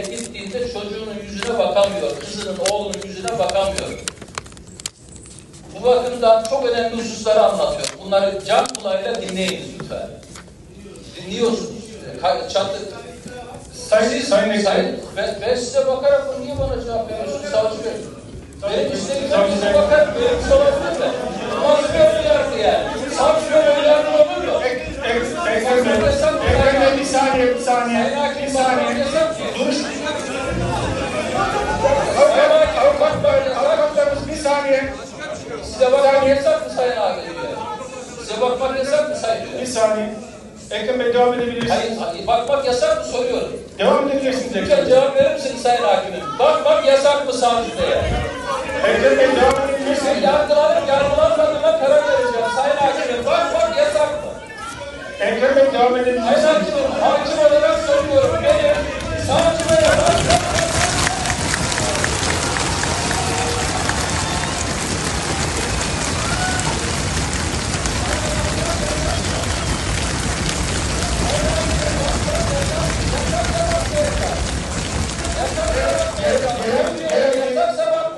gittiğinde çocuğunun yüzüne bakamıyor, kızının, oğlunun yüzüne bakamıyor. Bu bakımdan çok önemli hususları anlatıyor. Bunları can kulağıyla dinleyiniz lütfen. Dinliyorsunuz. Çatı, Sayın, sayın. Sayın, ben, ben size bakarak niye bana cevap veriyorsunuz savcı bey? Benim istediğim bakarak benim bir olabilir mi? Nasıl bir yargı yani? Savcı böyle yargı olur mu? Ek- ek- Ekrem Bey, Ekrem Bey bir saniye, bir saniye, Sayın Hakim, bir saniye. bakmak yasak ki. Duruş. Sayın Hakim, Avukat böyle, avukatlarımız bir saniye, Size bakmak yasak mı Sayın Bey? Size bakmak yasak mı Sayın bir saniye. Ekrem Bey devam edebilirsiniz. Hayır, hayır, bakmak yasak mı soruyorum. Devam edebilirsiniz Ekrem Bey. cevap verir misiniz Sayın Hakimim? Bakmak yasak mı savcı beye? Ekrem Bey devam edebilirsiniz. yargılanıp yargılanmadığıma karar vereceğim Sayın Hakimim. Bakmak yasak mı? Ekrem Bey devam edebilirsiniz. Hakimim, hakim olarak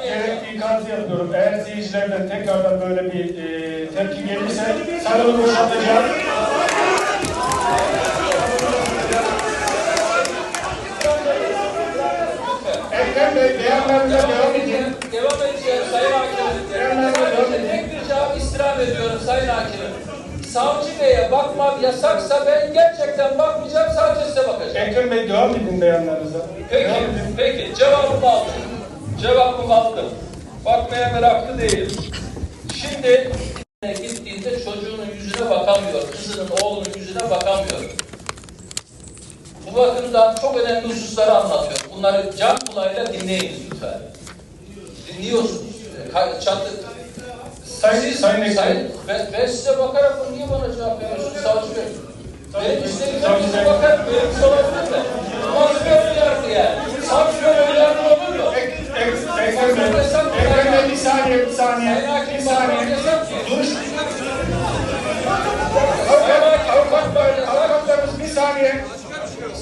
Gerekli ikazı yapıyorum. Eğer seyircilerden tekrardan böyle bir e, tepki gelirse salonu boşaltacağım. Bey beyanlarınıza devam edin. Devam edeceğim Sayın Hakimim. Tek bir cevap istirham ediyorum Sayın Hakimim. Savcı Bey'e bakmam yasaksa ben gerçekten bakmayacağım sadece size bakacağım. Ekrem Bey devam edin beyanlarınıza. Peki, Devam edin. peki cevabımı aldım. Cevabımı aldım. Bakmaya meraklı değilim. Şimdi gittiğinde çocuğunun yüzüne bakamıyor, kızının, oğlunun yüzüne bakamıyor. Bu bakımdan çok önemli hususları anlatıyor. Bunları can kulağıyla dinleyiniz lütfen. Dinliyorsunuz. Çatı, Sayın, sayın Ekrem. Sayın, ben, ben size bakarak niye bana cevap veriyorsunuz savcı bey? Benim istediğim Savcı size Bey. bakarak benim bir olabilir mi? Nasıl bir yargı yani? Savcı böyle yargı olur mu? Ek- ek- Ekrem Bey, Bey bir saniye, bir saniye, bir saniye. yasak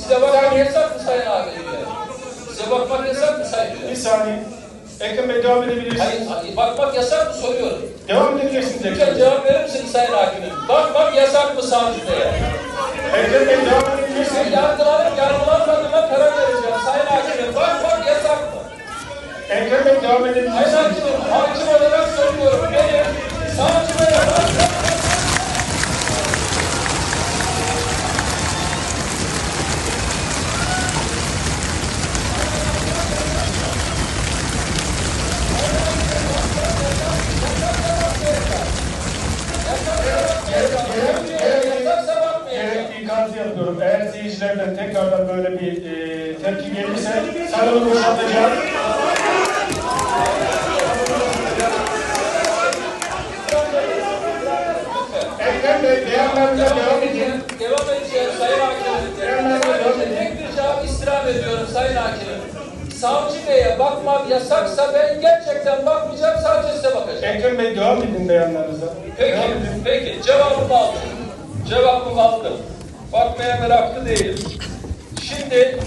Size bakmak yasak mı Sayın Bey? Size bakmak yasak mı Sayın bir saniye. Ekrem Bey devam edebilirsiniz. Hayır, hayır, bakmak yasak mı soruyorum. Devam edebilirsiniz Ekrem Bey. cevap verir misiniz Sayın Hakimim? Bakmak yasak mı savcı beye? Ekrem Bey devam edebilirsiniz. yargılanıp yargılanmadığıma karar vereceğim Sayın Hakimim. Bakmak yasak mı? Ekrem Bey devam edebilirsiniz. Hakimim, Eğer seyircilerden tekrardan böyle bir e, tepki gelirse salonu boşaltacağım. Ekrem Bey beyanlarınıza devam edin. Devam edeceğim Sayın Hakimim. Tek bir cevap istirham ediyorum Sayın Hakimim. Savcı Bey'e bakmam yasaksa ben gerçekten bakmayacağım sadece size bakacağım. Ekrem Bey devam edin beyanlarınıza. Peki, Devam edin. peki cevabımı aldım. Cevabımı aldım. Bakmaya meraklı değilim. Şimdi